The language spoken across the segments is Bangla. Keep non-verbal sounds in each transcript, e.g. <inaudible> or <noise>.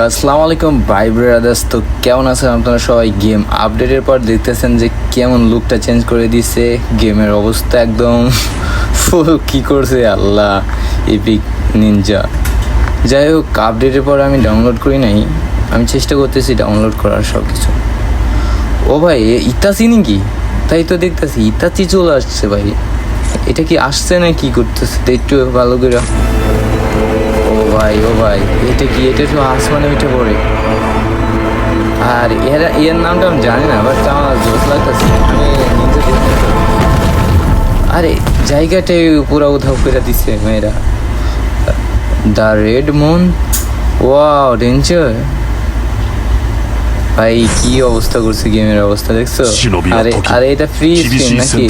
আসসালামু আলাইকুম, ভাই ব্রাদার্স। তো কেমন আছেন আপনারা সবাই? গেম আপডেটের পর দেখতেছেন যে কেমন লুকটা চেঞ্জ করে দিছে। গেমের অবস্থা একদম <laughs> ফুল, কি করছে আল্লাহ এপিক নিনজা যাই হোক আপডেটের পর আমি ডাউনলোড করি নাই। আমি চেষ্টা করতেছি ডাউনলোড করার সব কিছু ও ভাই ইতাচি নাকি? তাই তো দেখতেছি, ইতাচি চলে আসছে ভাই। এটা কি আসছে না কি করতেছে? একটু ভালো করে ভাই ও ভাই এটা কি এটা শুধু আসমানে উঠে পড়ে? আর এরা এর নামটা আমি জানি না বাট আমার জোস লাগতেছে আমি নিজে আরে জায়গাটাই পুরো উধাও করে দিচ্ছে মেয়েরা। The red moon? Wow danger. ভাই কি অবস্থা করছে গেমের অবস্থা দেখছ? আরে আরে এটা ফ্রি স্ক্রিন নাকি?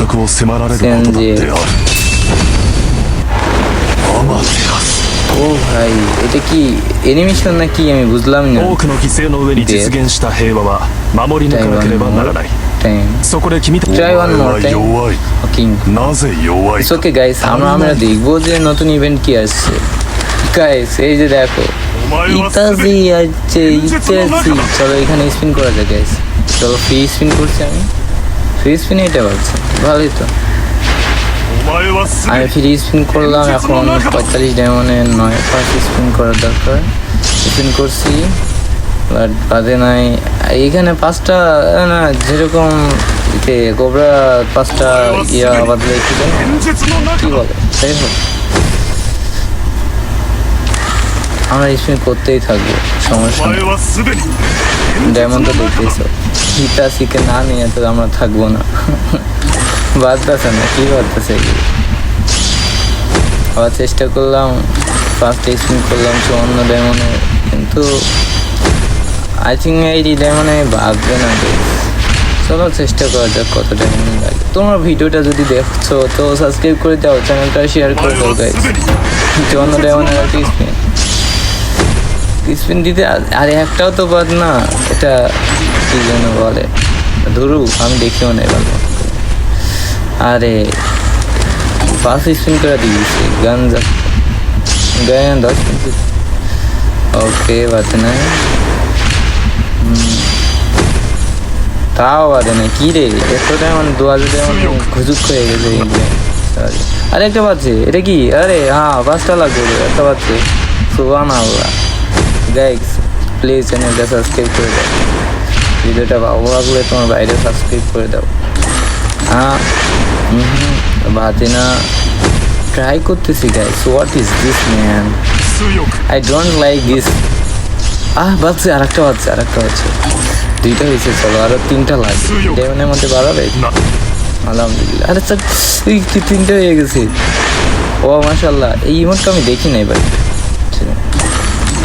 ও ভাই এটা কি অ্যানিমেশন নাকি আমি বুঝলাম না 多くの犠牲の上に実現した平和は守り抜かなければならない time そこで君たち Try お one 前 more は time. 弱い ওকিং なぜ弱い it's か okay guys আমরা আমরা দেখবো যে নতুন ইভেন্ট কি আসছে গাইস এই যে দেখো お前はす ইতাজি でに আসছে ইতাজি চলো এখানে স্পিন করা যায় গাইস চলো ফ্রি স্পিন করছি আমি ফ্রি স্পিন এটা পাচ্ছি ভালোই তো お前はす আমি ফ্রি স্পিন করলাম এখন পঁয়তাল্লিশ ডায়মন্ডে নয় পাঁচ স্পিন করার দরকার। স্পিন করছি বাট বাদে নাই। এইখানে পাঁচটা না যেরকম এতে গোবরা পাঁচটা ইয়া বাদলে কি কি বলে? তাই হোক আমরা স্পিন করতেই থাকব সমস্যা ডায়মন্ড তো দেখতেই হিতা শিখে না নিয়ে তো আমরা থাকব না। বাঁচতেছে না কি বাঁচতেছে আবার চেষ্টা করলাম ফার্স্ট এক্সপিন করলাম অন্য ডায়মন্ডে কিন্তু আই থিঙ্ক এই ডায়মন্ডে ভাববে না চলো চেষ্টা করা যাক কত ডায়মন্ড লাগে। তোমার ভিডিওটা যদি দেখছ, তো সাবস্ক্রাইব করে দাও চ্যানেলটা শেয়ার করে দাও গাইজ অন্য ডায়মন্ডের একটা স্পিন স্পিন দিতে আর একটাও তো বাদ না, এটা কি যেন বলে? ধরু, আমি দেখিও না এবার। আরে ফার্স্ট স্পিন করে দিয়েছি গাঞ্জা। মিনিট। ওকে, বাদে নাই হুম। তাও বাদে নাই কি রে? এতটা মানে দু হাজার যেমন ঘুজুক হয়ে গেছে. আরে, একটা পাচ্ছে এটা কি? আরে হ্যাঁ পাঁচটা লাগবে একটা পাচ্ছে সুবান আল্লাহ। গাইস প্লিজ চ্যানেলটা সাবস্ক্রাইব করে দাও। ভিডিওটা ভালো লাগলে তোমার বাইরে সাবস্ক্রাইব করে দাও। হ্যাঁ। বাতেনা ট্রাই করতেছি guys what is this man I don't like this ah বাচ্চা আর একটা বাচ্চা আর একটা বাচ্চা দুইটা হয়েছে চলো আরও তিনটা লাগবে ডেমনের মধ্যে বাড়াবে? আলহামদুলিল্লাহ। আরে স্যার তুই কি তিনটে হয়ে গেছে? ও মাশাল্লাহ এই ইমোটটা আমি দেখি নাই ভাই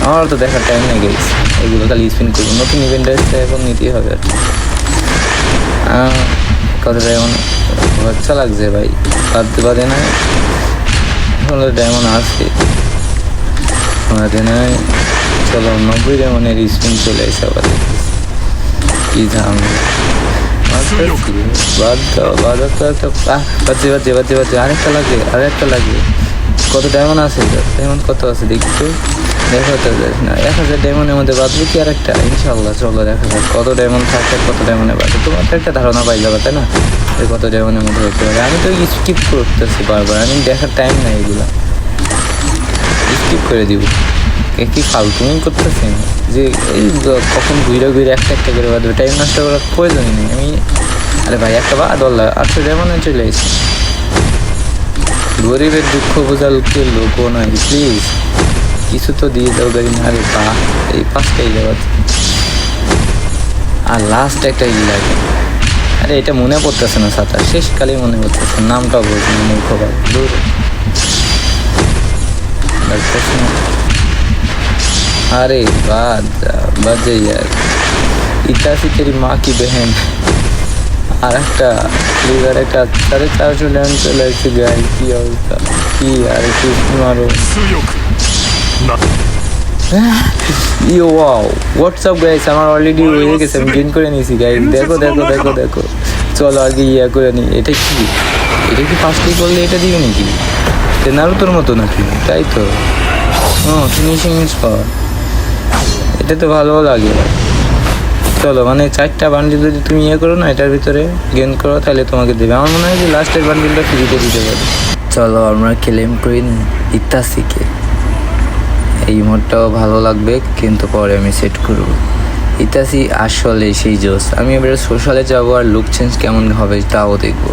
আমার তো দেখার টাইম নেই গেছে এগুলো খালি স্পিন করব। নতুন ইভেন্ট আসছে এখন নিতেই হবে আর কথাটা এমন বাচ্চা লাগছে ভাই। বাদতে বাদে না। হলো ডায়মন্ড আছে। নাই। চলো নব্বই ডায়মন্ডের স্পিন চলে এসে আবার। কি ঝামেলা বাদ দাও বাদ তো একটা আহ, বাজে বাজে বাজে বাজে আরেকটা লাগে আরেকটা লাগে কত ডায়মন্ড আছে? ডায়মন্ড কত আছে? দেখি তো। দেখা যায় না এক হাজার ডায়মন্ডের মধ্যে বাদবে কি আরেকটা ইনশাল্লাহ চলো দেখা যাক কত ডায়মন্ড থাকে আর কত ডায়মন্ডে বাদে তোমার তো একটা ধারণা পাই যাবে, তাই না? যে কত ডায়মন্ডের মধ্যে হতে পারে আমি তো স্কিপ করতেছি বারবার, আমি দেখার টাইম নাই এগুলো। স্কিপ করে দিব। কি ফালতুমি করতেছি না যে এই কখন ঘুরে ঘুরে একটা একটা করে বাদবে টাইম নষ্ট করার প্রয়োজনই নেই। আমি আরে ভাই, একটা বা ডলার আটশো ডায়মন্ডে চলে এসেছি। গরিবের দুঃখ বোঝাল কে লোকও নয় প্লিজ কিছু তো দিয়ে দাও গাড়ি না রে পা। এই পাঁচটাই দেওয়া আর লাস্ট একটা ই লাগে। আরে, এটা মনে পড়তেছে না সাঁতার। শেষকালে মনে পড়তেছে। নামটা বলছি মূর্খ বাদ দূর। আরে বাজে আর। ইতাসি তেরি মা কি বেহেন? আর একটা লিভার একটা সাড়ে চারশো ল্যান্ড চলে এসেছে গায়ে কি অবস্থা? কি আর কি মারো? ইও ওয়াও হোয়াটসঅ্যাপ গাইস আমার অলরেডি হয়ে গেছে আমি জয়েন করে নিয়েছি গাইস দেখো দেখো দেখো দেখো। চলো আগে ইয়া করে নি। এটা কি? এটা কি ফার্স্টে করলে এটা দিবে নাকি? এটা নারুতোর মতো নাকি? তাই তো? ও ফিনিশিং স্পট এতে তো ভালো লাগে। চলো মানে চারটা বান্ডিল যদি তুমি ইয়ে করো না এটার ভিতরে গেন করো তাহলে তোমাকে দেবে। আমার মনে হয় যে লাস্টের বান্ডিলটা ফ্রিতে দিতে পারে। চলো আমরা ক্লেম করি ইত্যাসিকে এই মোডটাও ভালো লাগবে, কিন্তু পরে আমি সেট করব। ইতাসি আসলে সেই জোস আমি এবারে সোশ্যালে যাব আর লুক চেঞ্জ কেমন হবে তাও দেখব।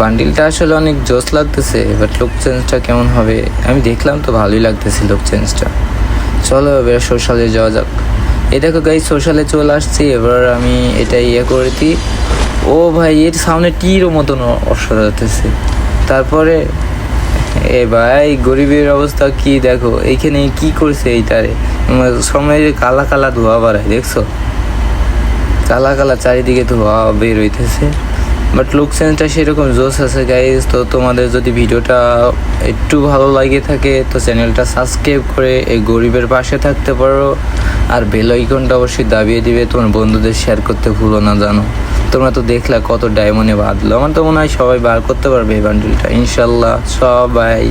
বান্ডিলটা আসলে অনেক জোস লাগতেছে বাট লুক চেঞ্জটা কেমন হবে? আমি দেখলাম তো ভালোই লাগতেছে লুক চেঞ্জটা চলো এবার সোশ্যালে যাওয়া যাক। এই দেখো গাই সোশ্যালে চলে আসছি, এবার আমি এটা ইয়ে করে দিই। ও ভাই, এর সামনে টিরও মতন অসর হতেছে তারপরে এ ভাই, গরিবের অবস্থা কি দেখো? এইখানে কি করছে এইটারে? সময় কালা কালা ধোয়া বাড়ায়, দেখছ? কালা কালা চারিদিকে ধোয়া বের হইতেছে। বাট লুক সেন্সটা সেরকম জোস আছে গাইজ তো তোমাদের যদি ভিডিওটা একটু ভালো লাগে থাকে, তো চ্যানেলটা সাবস্ক্রাইব করে এই গরিবের পাশে থাকতে পারো। আর বেল আইকনটা অবশ্যই দাবিয়ে দিবে, তোমার বন্ধুদের শেয়ার করতে ভুলো না জানো। তোমরা তো দেখলা কত ডায়মন্ডে বাঁধলো। আমার তো মনে হয় সবাই বার করতে পারবে এই বান্ডেলটা ইনশাল্লাহ, সবাই।